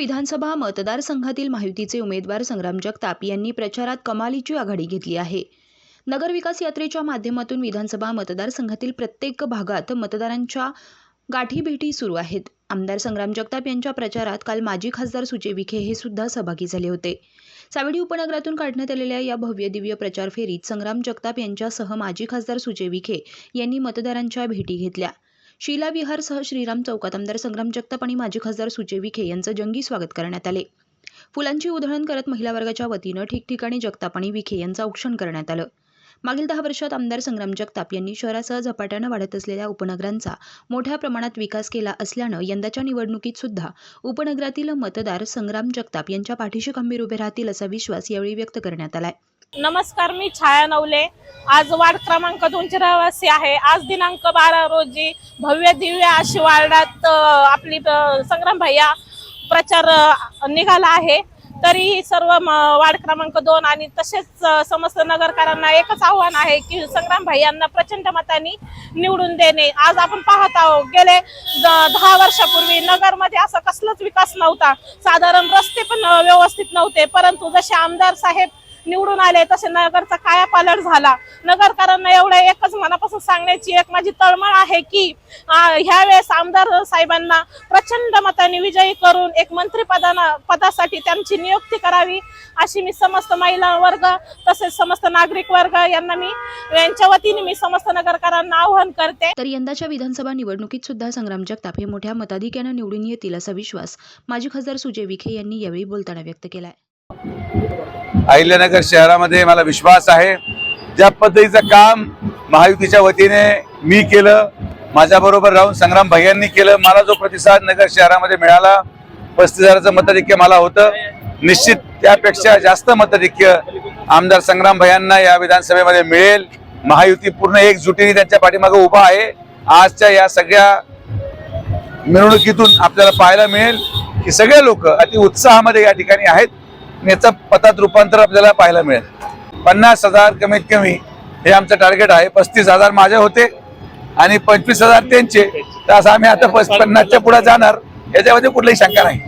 विधानसभा मतदारसंघातील माहितीचे उमेदवार संग्राम जगताप यांनी प्रचारात कमालीची आघाडी घेतली आहे. नगरविकास यात्रेच्या माध्यमातून विधानसभा मतदारसंघातील प्रत्येक भागात मतदारांच्या गाठीभेटी सुरू आहेत. आमदार संग्राम जगताप यांच्या प्रचारात काल माजी खासदार सुजय विखे हे सुद्धा सहभागी झाले होते. सावेडी उपनगरातून काढण्यात आलेल्या या भव्य दिव्य प्रचार फेरीत संग्राम जगताप यांच्यासह माजी खासदार सुजय विखे यांनी मतदारांच्या भेटी घेतल्या. शीला विहारसह श्रीराम चौकात आमदार संग्राम जगताप आणि माजी खासदार सुजय विखे यांचं जंगी स्वागत करण्यात आले. फुलांची उधळण करत महिला वर्गाच्या वतीनं ठिकठिकाणी जगताप आणि विखे यांचं औक्षण करण्यात आलं. मागील दहा वर्षात आमदार संग्राम जगताप यांनी शहरासह झपाट्यानं वाढत असलेल्या उपनगरांचा मोठ्या प्रमाणात विकास केला असल्यानं यंदाच्या निवडणुकीत सुद्धा उपनगरातील मतदार संग्राम जगताप यांच्या पाठीशी खंबीर उभे राहतील असा विश्वास यावेळी व्यक्त करण्यात आलाय. नमस्कार मी छाया नवले. आज वार्ड क्रमांक दोनचे रहिवासी आहे. आज दिनांक बारा रोजी भव्य दिव्य अशी वार्डात आपली संग्राम भैया प्रचार निघाला आहे. तरी सर्व वार्ड क्रमांक दोन आणि तसेच समस्त नगरकरांना एकच आव्हान आहे की संग्राम भैयांना प्रचंड मतांनी निवडून देणे. आज आपण पाहत आहोत गेले दहा वर्षापूर्वी नगरमध्ये असा कसलाच विकास नव्हता. साधारण रस्ते पण व्यवस्थित नव्हते. परंतु जसे आमदार साहेब निवडून आले तसे नगरचा कायापालट झाला. नगरकरांना एवढं एकच मनापासून सांगण्याची एक माझी तळमळ आहे की ह्यावेळेस आमदार साहेबांना प्रचंड मताने विजयी करून एक मंत्रीपदाना पदासाठी त्यांची नियुक्ती करावी अशी मी समस्त महिला वर्ग तसेच समस्त नागरिक वर्ग यांना मी यांच्या वतीने मी समस्त नगरकरांना आवाहन करते. तर यंदाच्या विधानसभा निवडणुकीत सुद्धा संग्राम जगताप हे मोठ्या मताधिक्यानं निवडून येतील असा विश्वास माजी खासदार सुजय विखे यांनी यावेळी बोलताना व्यक्त केलाय. अहिल्यानगर शहरामध्ये मला विश्वास आहे. ज्या पद्धतीचं काम महायुतीच्या वतीने मी केलं माझ्याबरोबर राहून संग्राम भैयांनी केलं मला जो प्रतिसाद नगर शहरामध्ये मिळाला पस्तीस हजाराचं मताधिक्य मला होतं. निश्चित त्यापेक्षा जास्त मताधिक्य आमदार संग्राम भैयांना या विधानसभेमध्ये मिळेल. महायुती पूर्ण एकजुटीने त्यांच्या पाठीमागे उभा आहे. आजच्या या सगळ्या मिरवणुकीतून आपल्याला पाहायला मिळेल की सगळे लोक अति उत्साहामध्ये या ठिकाणी आहेत. याचं पतात रूपांतर आपल्याला पाहायला मिळेल. पन्नास हजार कमीत कमी हे आमचं टार्गेट आहे. पस्तीस हजार माझे होते आणि पंचवीस हजार त्यांचे. तर असं आम्ही आता पस- पन्नासच्या पुढे जाणार. याच्यामध्ये कुठलीही शंका नाही.